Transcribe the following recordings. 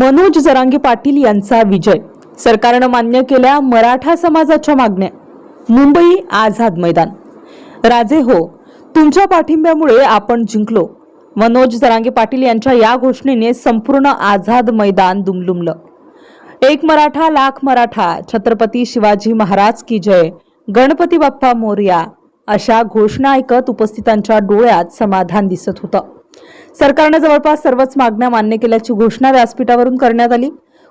मनोज जरांगे पाटील यांचा विजय. सरकारनं मान्य केल्या मराठा समाजाच्या मागण्या. मुंबई आझाद मैदान. राजे हो तुमच्या पाठिंब्यामुळे आपण जिंकलो. मनोज जरांगे पाटील यांच्या या घोषणेने संपूर्ण आझाद मैदान दुमलुमलं एक मराठा लाख मराठा छत्रपती शिवाजी महाराज की जय गणपती बाप्पा मोर्या अशा घोषणा ऐकत उपस्थितांच्या डोळ्यात समाधान दिसत होतं. सरकारनं जवळपास सर्वच मागण्या मान्य केल्याची घोषणा व्यासपीठावरून करण्यात आली.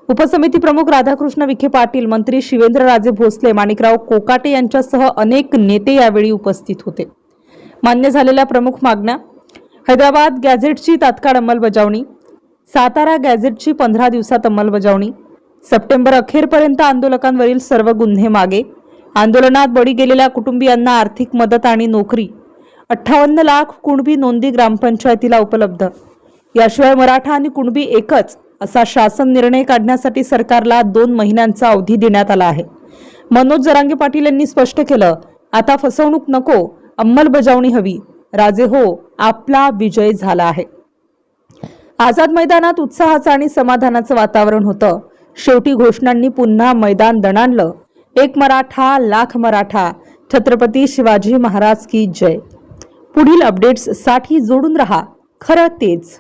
उपसमिती प्रमुख राधाकृष्ण विखे पाटील मंत्री शिवेंद्रराजे भोसले माणिकराव कोकाटे यांच्यासह अनेक नेते यावेळी उपस्थित होते. मान्य झालेल्या प्रमुख मागण्या हैदराबाद गॅझेटची तात्काळ अंमलबजावणी सातारा गॅझेटची पंधरा दिवसात अंमलबजावणी सप्टेंबर अखेरपर्यंत आंदोलकांवरील सर्व गुन्हे मागे आंदोलनात बळी गेलेल्या कुटुंबियांना आर्थिक मदत आणि नोकरी अठ्ठावन्न लाख कुणबी नोंदी ग्रामपंचायतीला उपलब्ध. याशिवाय मराठा आणि कुणबी एकच असा शासन निर्णय काढण्यासाठी सरकारला दोन महिन्यांचा अवधी देण्यात आला आहे. मनोज जरांगे पाटील यांनी स्पष्ट केलं आता फसवणूक नको अंमलबजावणी हवी. राजे हो आपला विजय झाला आहे. आझाद मैदानात उत्साहाचं आणि समाधानाचं वातावरण होतं. शेवटी घोषणांनी पुन्हा मैदान दणाणलं. एक मराठा लाख मराठा. छत्रपती शिवाजी महाराज की जय. पुढील अपडेट्ससाठी जोडून रहा. खरं तेच.